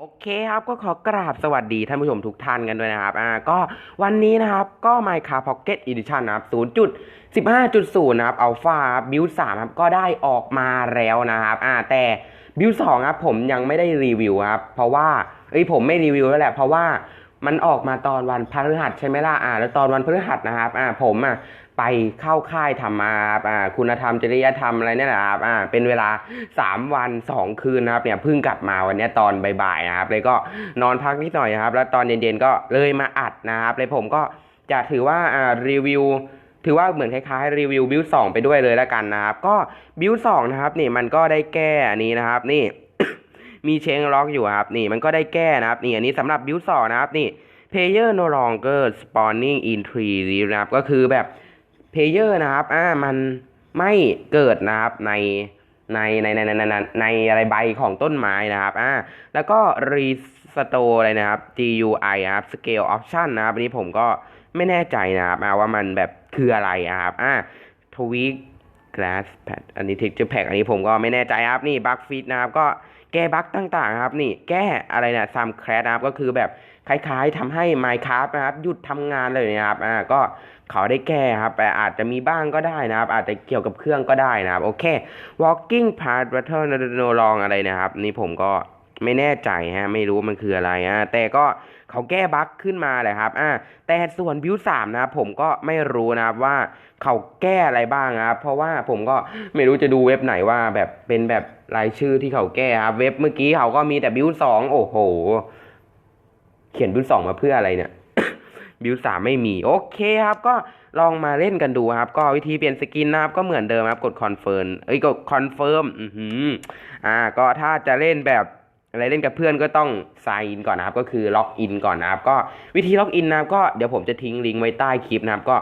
โอเคครับก็ขอกราบสวัสดีท่านผู้ชมทุกท่านกันด้วยนะครับอ่าก็วันนี้นะครับก็ Minecraft Pocket Edition นะครับ0.15.0นะครับอัลฟาบิว3ครับก็ได้ออกมาแล้วนะครับอ่าแต่บิว2ครับผมยังไม่ได้รีวิวครับเพราะว่าเอ้ยผมไม่รีวิวแล้วแหละเพราะว่ามันออกมาตอนวันพฤหัสใช่ไหมล่ะอ่าแล้วตอนวันพฤหัสนะครับอ่าผมอะ ไปเข้าค่ายธรรมาครับอ่าคุณธรรมจริยธรรมอะไรเนี่ยแหละครับอ่าเป็นเวลา 3 วัน 2 คืนนะครับเนี่ยเพิ่งกลับมาวันนี้ตอนบ่ายๆนะครับเลยก็นอนพักนิดหน่อยนะครับ แล้วตอนเย็นๆก็เลยมาอัดนะครับเลยผมก็จะถือว่าอ่ารีวิวถือว่าเหมือนคล้ายๆรีวิวบิวสองไปด้วยเลยแล้วกันนะครับ ก็บิวสองนะครับนี่มันก็ได้แก้อันนี้นะครับ นี่ มีเชงล็อกอยู่ครับ นี่มันก็ได้แก้นะครับ นี่อันนี้สำหรับบิวสองนะครับ นี่ player no longer spawning in tree นะครับก็คือแบบ เพเยอร์นะครับอ่ามันไม่เกิดนะครับในในในในในในในอะไรใบของต้นไม้นะครับอ่าแล้วก็รีสโตอะไรนะครับ GUI นะครับ Scale Option นะครับอันนี้ผมก็ไม่แน่ใจนะครับว่ามันแบบคืออะไรนะครับอ่าทวีก grass pad อันนี้ texture pack อันนี้ผมก็ไม่แน่ใจครับ นี่ bug fix นะครับ ก็แก้บั๊กต่างๆครับ นี่แก้อะไรนะซัมแครนะครับ ก็คือแบบคล้าย ๆทำให้ Minecraft นะครับ หยุดทำงานเลยนะครับ อ่า ก็เขาได้แก้ครับแต่อาจจะมีบ้างก็ได้นะครับ อาจจะเกี่ยวกับเครื่องก็ได้นะครับ โอเค walking path battle no long อะไรนะครับ นี่ผมก็ ไม่แน่ใจฮะไม่รู้มันคืออะไรฮะแต่ก็เขาแก้บั๊กขึ้นมาเลยครับอ่าแต่ส่วนบิวสามนะครับผมก็ไม่รู้นะครับว่าเขาแก้อะไรบ้างครับเพราะว่าผมก็ไม่รู้จะดูเว็บไหนว่าแบบเป็นแบบรายชื่อที่เขาแก้ครับเว็บเมื่อกี้เขาก็มีแต่บิวสองโอ้โห เขียนบิวสองมาเพื่ออะไรเนี่ยบิวสามไม่มีโอเคครับก็ลองมาเล่นกันดูครับ ก็วิธีเปลี่ยนสกินนะครับก็เหมือนเดิมครับกดคอนเฟิร์มเอ้ยกดคอนเฟิร์มอือหืออ่า ก็ถ้าจะเล่นแบบ อะไรเล่นกับเพื่อนก็ต้อง sign in ก่อนนะครับ ก็คือล็อกอินก่อนนะครับ ก็วิธีล็อกอินนะครับก็เดี๋ยวผมจะทิ้งลิงก์ไว้ใต้คลิปนะครับ ก็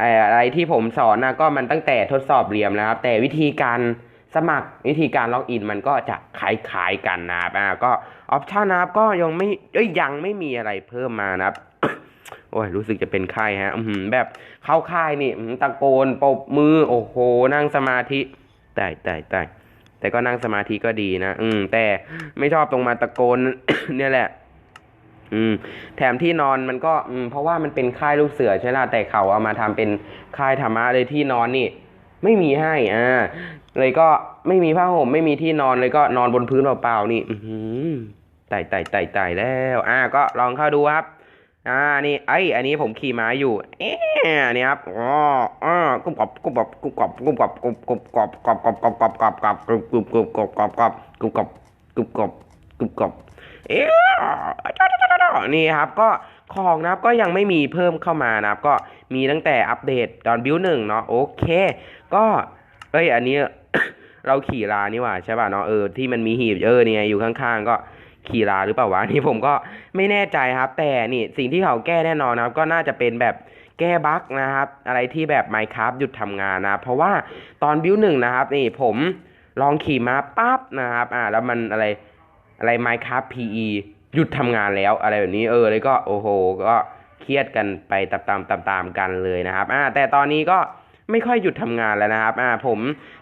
อะไรที่ผมสอนนะก็มันตั้งแต่ทดสอบเรียมนะครับ แต่วิธีการสมัครวิธีการล็อกอินมันก็จะคล้ายๆกันนะครับอ่าก็ออปชั่นนะครับก็ยังไม่เอ้ยยังไม่มีอะไรเพิ่มมานะครับโอ้ยรู้สึกจะเป็นไข้ฮะแบบเข้าค่ายนี่ตะโกนปบมือโอ้โหนั่งสมาธิแต่แต่แต่ แต่ก็นั่งสมาธิก็ดีนะ อืม แต่ไม่ชอบตรงมาตะโกน เนี่ยแหละ อืม แถมที่นอนมันก็ อืม เพราะว่ามันเป็นค่ายลูกเสือใช่ไหมล่ะแต่เขาเอามาทำเป็นค่ายธรรมะเลยที่นอนนี่ ไม่มีให้ อ่า เลยก็ไม่มีผ้าห่มไม่มีที่นอนเลยก็นอนบนพื้นเปล่าๆนี่ อือหือไต่ไต่ไต่ไต่แล้ว อ่า ก็ลองเข้าดูครับ อ่านี่ไออันนี้ผมขี่ม้าอยู่ เอ๊ะนี่ครับอ๋ออ๋อกุบกรอบกรุบกรอบกรุบกรอบกรุบกบกุบกบกบกบกบกบกบกบกบกรุบกุบกรุบกบกบกบกุบกรอบกรุบกรอบกรุบกรอบเอ๊ะนี่ครับก็ของนะครับก็ยังไม่มีเพิ่มเข้ามานะครับ ก็มีตั้งแต่อัปเดตตอนบิวหนึ่งเนาะโอเค ก็เอ้ยอันนี้เราขี่ลานี่หว่าใช่ป่ะเนาะเออที่มันมีหีบเออเนี่ยอยู่ข้างๆก็ ขี่ลาหรือเปล่าวะนี่ผมก็ไม่แน่ใจครับ แต่นี่สิ่งที่เขาแก้แน่นอนนะครับ ก็น่าจะเป็นแบบแก้บั๊กนะครับ อะไรที่แบบ Minecraft หยุดทำงานนะ เพราะว่าตอนบิวหนึ่งนะครับ นี่ผมลองขี่มาปั๊บนะครับ อ่า แล้วมันอะไรอะไร Minecraft PE หยุดทำงานแล้วอะไรแบบนี้เออเลยก็โอ้โห ก็เครียดกันไปตามๆตามๆกันเลยนะครับอ่าแต่ตอนนี้ก็ไม่ค่อยหยุดทำงานแล้วนะครับ อ่า ผม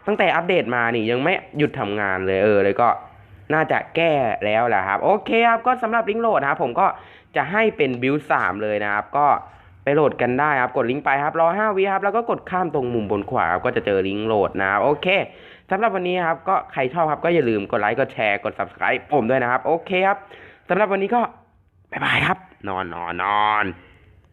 ตั้งแต่อัปเดตมานี่ยังไม่หยุดทำงานเลยเออเลยก็ น่าจะแก้แล้วแหละครับ โอเคครับ ก็สำหรับลิงก์โหลดนะครับ ผมก็จะให้เป็นบิลสามเลยนะครับ ก็ไปโหลดกันได้ครับ กดลิงก์ไปครับรอ5วิครับ แล้วก็กดข้ามตรงมุมบนขวาครับ ก็จะเจอลิงก์โหลดนะครับ โอเคสำหรับวันนี้ครับ ก็ใครชอบครับก็อย่าลืมกดไลค์ กดแชร์ กด subscribe ผมด้วยนะครับ โอเคครับสำหรับวันนี้ก็บ๊ายบายครับ นอนนอนนอน